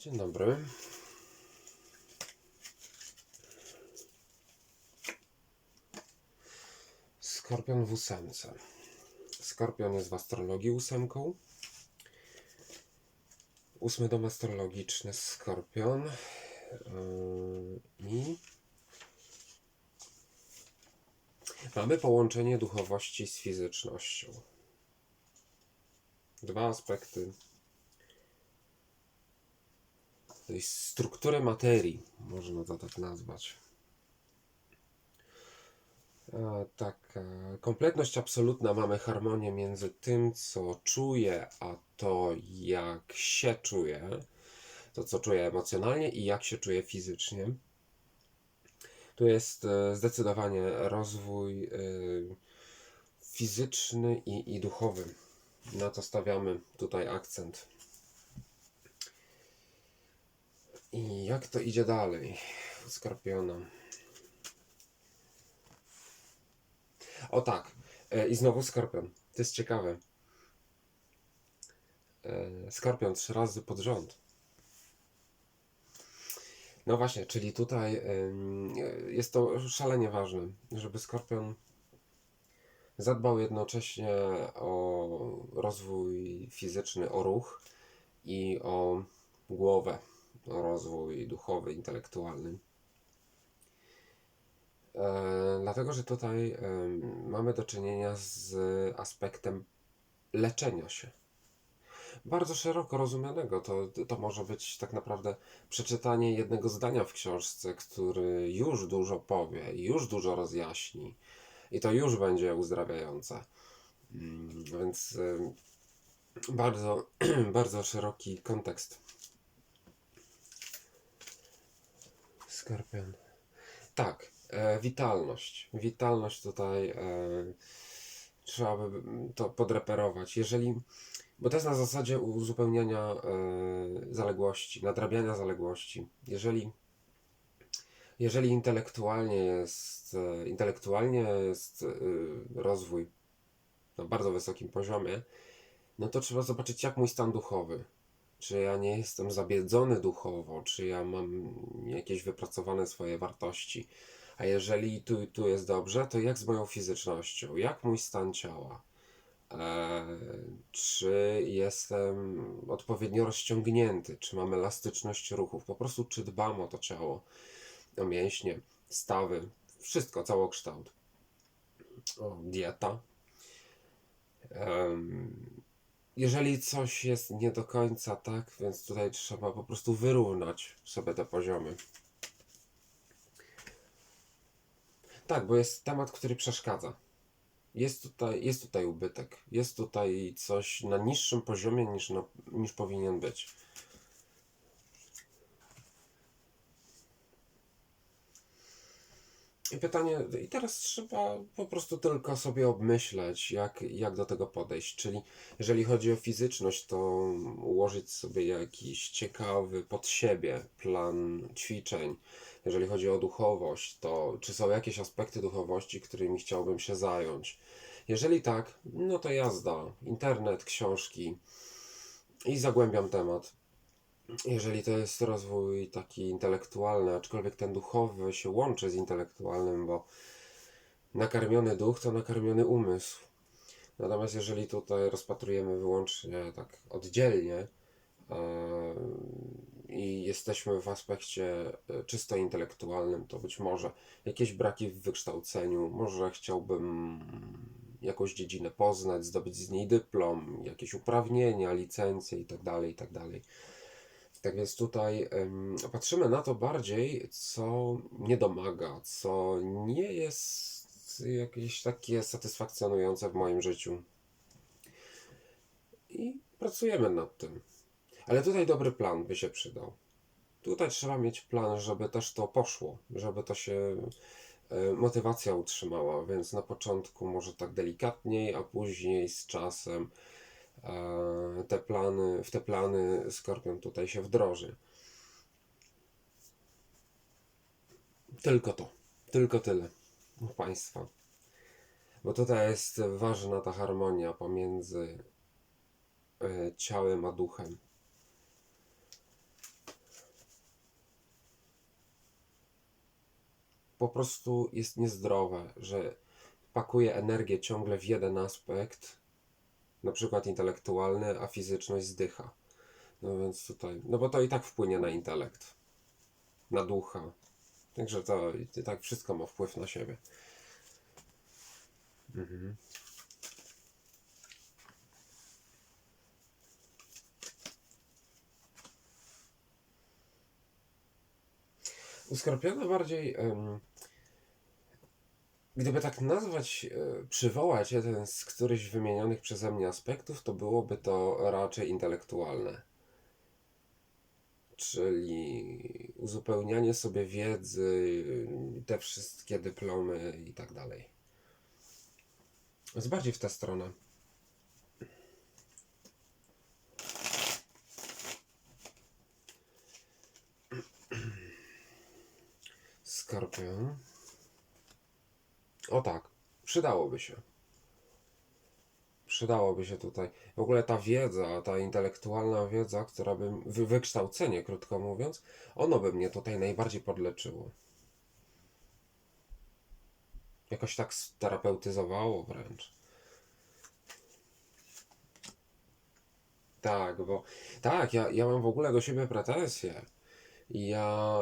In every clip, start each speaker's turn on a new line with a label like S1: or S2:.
S1: Dzień dobry. Skorpion w ósemce. Skorpion jest w astrologii ósemką. Ósmy dom astrologiczny Skorpion. I mamy połączenie duchowości z fizycznością. Dwa aspekty tej struktury materii, można to tak nazwać. E, tak, e, kompletność absolutna, mamy harmonię między tym, co czuję, a to, jak się czuję, to, co czuję emocjonalnie i jak się czuję fizycznie. Tu jest e, zdecydowanie rozwój e, fizyczny i, i duchowy. Na to stawiamy tutaj akcent. I jak to idzie dalej? u Skorpiona. O tak. E, I znowu skorpion. To jest ciekawe. E, Skorpion trzy razy pod rząd. No właśnie, czyli tutaj e, jest to szalenie ważne, żeby skorpion zadbał jednocześnie o rozwój fizyczny, o ruch i o głowę, rozwój duchowy, intelektualny. E, dlatego, że tutaj mamy do czynienia z aspektem leczenia się. Bardzo szeroko rozumianego. To, to może być tak naprawdę przeczytanie jednego zdania w książce, który już dużo powie, już dużo rozjaśni. I to już będzie uzdrawiające. Mm, Więc bardzo, bardzo szeroki kontekst. Skorpion. Tak, e, witalność. Witalność tutaj e, trzeba by to podreperować. Jeżeli, bo to jest na zasadzie uzupełniania e, zaległości, nadrabiania zaległości. Jeżeli, jeżeli intelektualnie jest, e, intelektualnie jest e, rozwój na bardzo wysokim poziomie, no to trzeba zobaczyć, jak mój stan duchowy. Czy ja nie jestem zabiedzony duchowo, czy ja mam jakieś wypracowane swoje wartości. A jeżeli tu, tu jest dobrze, to jak z moją fizycznością? Jak mój stan ciała? Eee, czy jestem odpowiednio rozciągnięty? Czy mam elastyczność ruchów? Po prostu czy dbam o to ciało, o mięśnie, stawy, wszystko, całokształt. O, dieta. Jeżeli coś jest nie do końca tak, więc tutaj trzeba po prostu wyrównać sobie te poziomy. Tak, bo jest temat, który przeszkadza. Jest tutaj, jest tutaj ubytek. Jest tutaj coś na niższym poziomie niż, na, niż powinien być. Pytanie, i teraz trzeba po prostu tylko sobie obmyśleć, jak, jak do tego podejść. Czyli jeżeli chodzi o fizyczność, to ułożyć sobie jakiś ciekawy pod siebie plan ćwiczeń. Jeżeli chodzi o duchowość, to czy są jakieś aspekty duchowości, którymi chciałbym się zająć? Jeżeli tak, no to jazda. Internet, książki i zagłębiam temat. Jeżeli to jest rozwój taki intelektualny, aczkolwiek ten duchowy się łączy z intelektualnym, bo nakarmiony duch to nakarmiony umysł. Natomiast jeżeli tutaj rozpatrujemy wyłącznie tak oddzielnie e, i jesteśmy w aspekcie e, czysto intelektualnym, to być może jakieś braki w wykształceniu, może chciałbym jakąś dziedzinę poznać, zdobyć z niej dyplom, jakieś uprawnienia, licencje itd., itd. Tak więc tutaj em, patrzymy na to bardziej, co nie domaga, co nie jest jakieś takie satysfakcjonujące w moim życiu. I pracujemy nad tym. Ale tutaj dobry plan by się przydał. Tutaj trzeba mieć plan, żeby też to poszło, żeby to się e, motywacja utrzymała, więc na początku może tak delikatniej, a później z czasem te plany, w te plany Skorpion tutaj się wdroży. Tylko to. Tylko tyle u Państwa. Bo tutaj jest ważna ta harmonia pomiędzy e, ciałem a duchem. Po prostu jest niezdrowe, że pakuje energię ciągle w jeden aspekt, na przykład intelektualny, a fizyczność zdycha. No więc tutaj, no bo to i tak wpłynie na intelekt, na ducha. Także to i tak wszystko ma wpływ na siebie. Mhm. U Skorpiona bardziej, em, gdyby tak nazwać, e, przywołać jeden z którychś wymienionych przeze mnie aspektów, to byłoby to raczej intelektualne. Czyli uzupełnianie sobie wiedzy, te wszystkie dyplomy i tak dalej. Jest bardziej w tę stronę. Skorpion. O tak, przydałoby się. Przydałoby się tutaj. W ogóle ta wiedza, ta intelektualna wiedza, która by, wy, wykształcenie, krótko mówiąc, ono by mnie tutaj najbardziej podleczyło. Jakoś tak sterapeutyzowało wręcz. Tak, bo tak, ja, ja mam w ogóle do siebie pretensje. Ja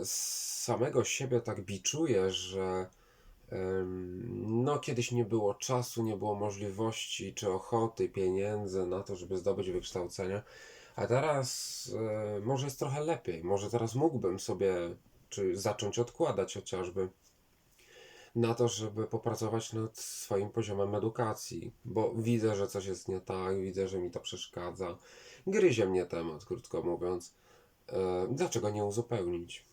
S1: y, samego siebie tak biczuję, że no kiedyś nie było czasu, nie było możliwości, czy ochoty, pieniędzy na to, żeby zdobyć wykształcenie, a teraz y, może jest trochę lepiej. Może teraz mógłbym sobie, czy zacząć odkładać chociażby na to, żeby popracować nad swoim poziomem edukacji, bo widzę, że coś jest nie tak, widzę, że mi to przeszkadza. Gryzie mnie temat, krótko mówiąc. E, Dlaczego nie uzupełnić?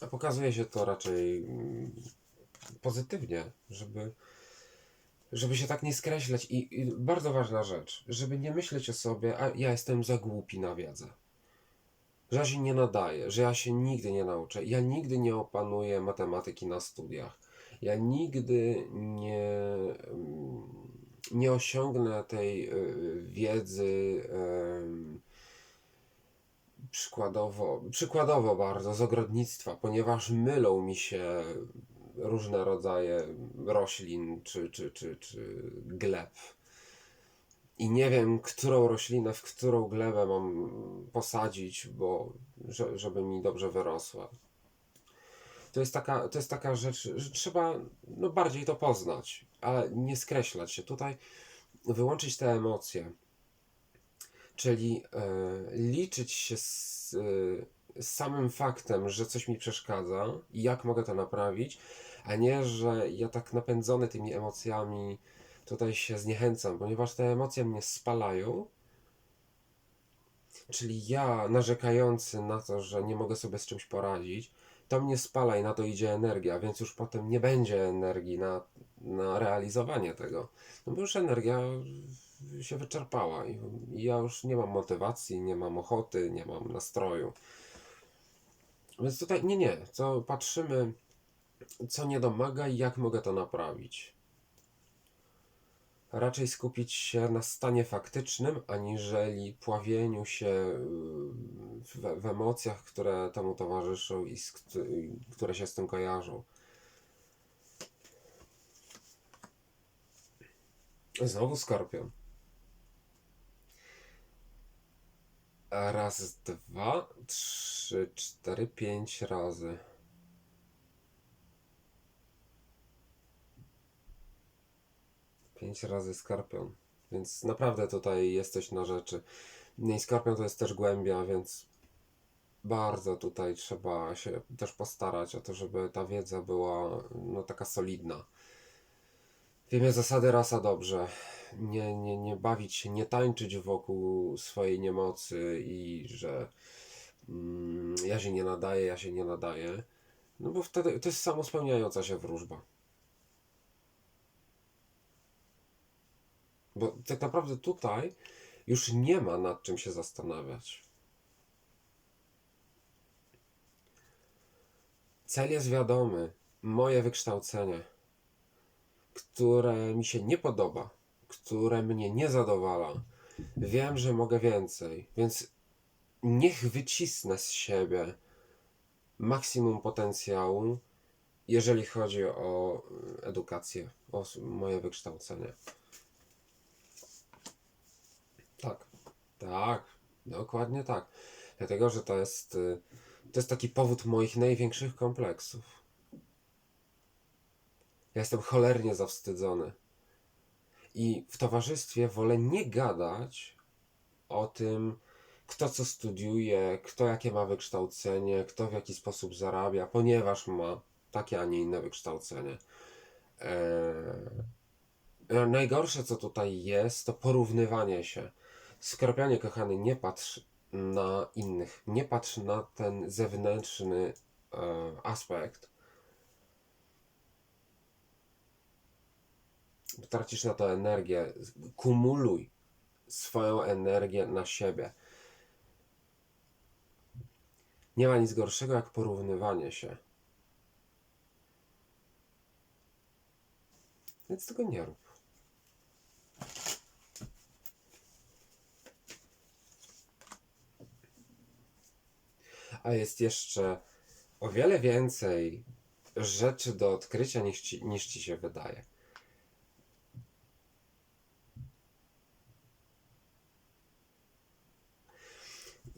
S1: A pokazuje się to raczej mm, pozytywnie, żeby, żeby się tak nie skreślać. I, I bardzo ważna rzecz, żeby nie myśleć o sobie, a ja jestem za głupi na wiedzę. Że ja się nie nadaję, że ja się nigdy nie nauczę. Ja nigdy nie opanuję matematyki na studiach. Ja nigdy nie, nie osiągnę tej y, wiedzy. em, Przykładowo, przykładowo bardzo z ogrodnictwa, ponieważ mylą mi się różne rodzaje roślin czy, czy, czy, czy gleb. I nie wiem, którą roślinę w którą glebę mam posadzić, bo że, żeby mi dobrze wyrosła. To jest taka, to jest taka rzecz, że trzeba no, bardziej to poznać, ale nie skreślać się. Tutaj wyłączyć te emocje. Czyli e, liczyć się z, e, samym faktem, że coś mi przeszkadza i jak mogę to naprawić, a nie, że ja tak napędzony tymi emocjami tutaj się zniechęcam, ponieważ te emocje mnie spalają. Czyli ja narzekający na to, że nie mogę sobie z czymś poradzić, to mnie spala i na to idzie energia, więc już potem nie będzie energii na, na realizowanie tego. No bo już energia się wyczerpała i i ja już nie mam motywacji, nie mam ochoty, nie mam nastroju. Więc tutaj nie, nie, to patrzymy, co nie domaga i jak mogę to naprawić. Raczej skupić się na stanie faktycznym, aniżeli pławieniu się y, w, w emocjach, które temu towarzyszą i z, które się z tym kojarzą. Znowu skorpion. Raz, dwa, trzy, cztery, pięć razy. Pięć razy skorpion. Więc naprawdę tutaj jesteś na rzeczy. No i skorpion to jest też głębia, więc bardzo tutaj trzeba się też postarać o to, żeby ta wiedza była no, taka solidna. W imię zasady rasa dobrze. Nie, nie, nie bawić się, nie tańczyć wokół swojej niemocy i że mm, ja się nie nadaję, ja się nie nadaję. No bo wtedy to jest samospełniająca się wróżba. Bo tak naprawdę tutaj już nie ma nad czym się zastanawiać. Cel jest wiadomy. Moje wykształcenie, które mi się nie podoba, które mnie nie zadowala. Wiem, że mogę więcej, więc niech wycisnę z siebie maksimum potencjału jeżeli chodzi o y, edukację, o moje wykształcenie. Tak, tak, dokładnie tak. Dlatego, że to jest, y, to jest taki powód moich największych kompleksów. Ja jestem cholernie zawstydzony. I w towarzystwie wolę nie gadać o tym, kto co studiuje, kto jakie ma wykształcenie, kto w jaki sposób zarabia, ponieważ ma takie, a nie inne wykształcenie. Eee, najgorsze, co tutaj jest, to porównywanie się. Skropianie, kochany, nie patrz na innych, nie patrz na ten zewnętrzny e, aspekt. Tracisz na to energię. Kumuluj swoją energię na siebie. Nie ma nic gorszego jak porównywanie się. Więc tego nie rób. A jest jeszcze o wiele więcej rzeczy do odkrycia niż ci, niż ci się wydaje.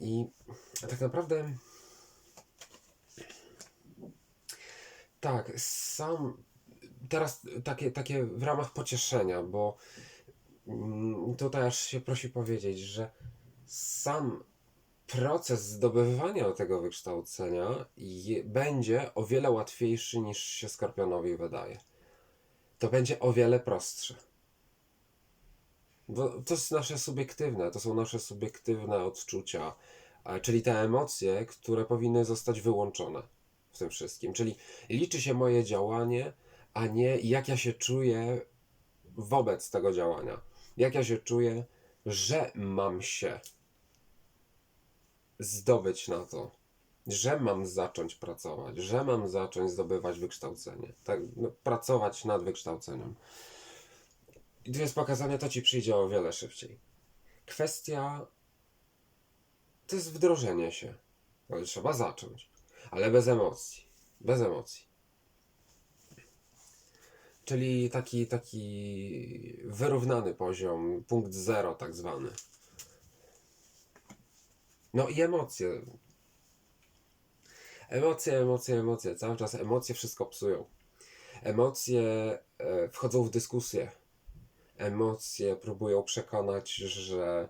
S1: I tak naprawdę tak, sam teraz takie, takie w ramach pocieszenia, bo mm, tutaj aż się prosi powiedzieć, że sam proces zdobywania tego wykształcenia je, będzie o wiele łatwiejszy niż się Skorpionowi wydaje. To będzie o wiele prostsze. To jest nasze subiektywne, to są nasze subiektywne odczucia, a- czyli te emocje, które powinny zostać wyłączone w tym wszystkim. Czyli liczy się moje działanie, a nie jak ja się czuję wobec tego działania. Jak ja się czuję, że mam się zdobyć na to, że mam zacząć pracować, że mam zacząć zdobywać wykształcenie, tak, no, pracować nad wykształceniem. I tu jest pokazane, to ci przyjdzie o wiele szybciej. Kwestia to jest wdrożenie się. Ale trzeba zacząć, ale bez emocji. Bez emocji. Czyli taki, taki wyrównany poziom, punkt zero tak zwany. No i emocje. Emocje, emocje, emocje. Cały czas emocje wszystko psują. Emocje e, wchodzą w dyskusję. Emocje próbują przekonać, że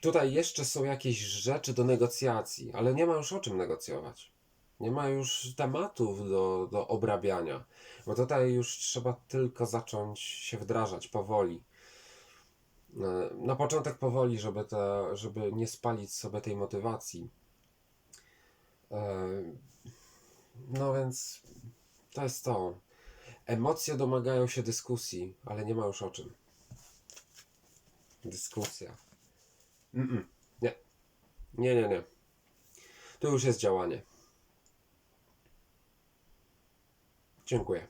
S1: tutaj jeszcze są jakieś rzeczy do negocjacji, ale nie ma już o czym negocjować. Nie ma już tematów do, do obrabiania, bo tutaj już trzeba tylko zacząć się wdrażać powoli. E, Na początek powoli, żeby, te, żeby nie spalić sobie tej motywacji. E, No więc to jest to. Emocje domagają się dyskusji, ale nie ma już o czym. Dyskusja. Mm-mm. Nie. Nie, nie, nie. Tu już jest działanie. Dziękuję.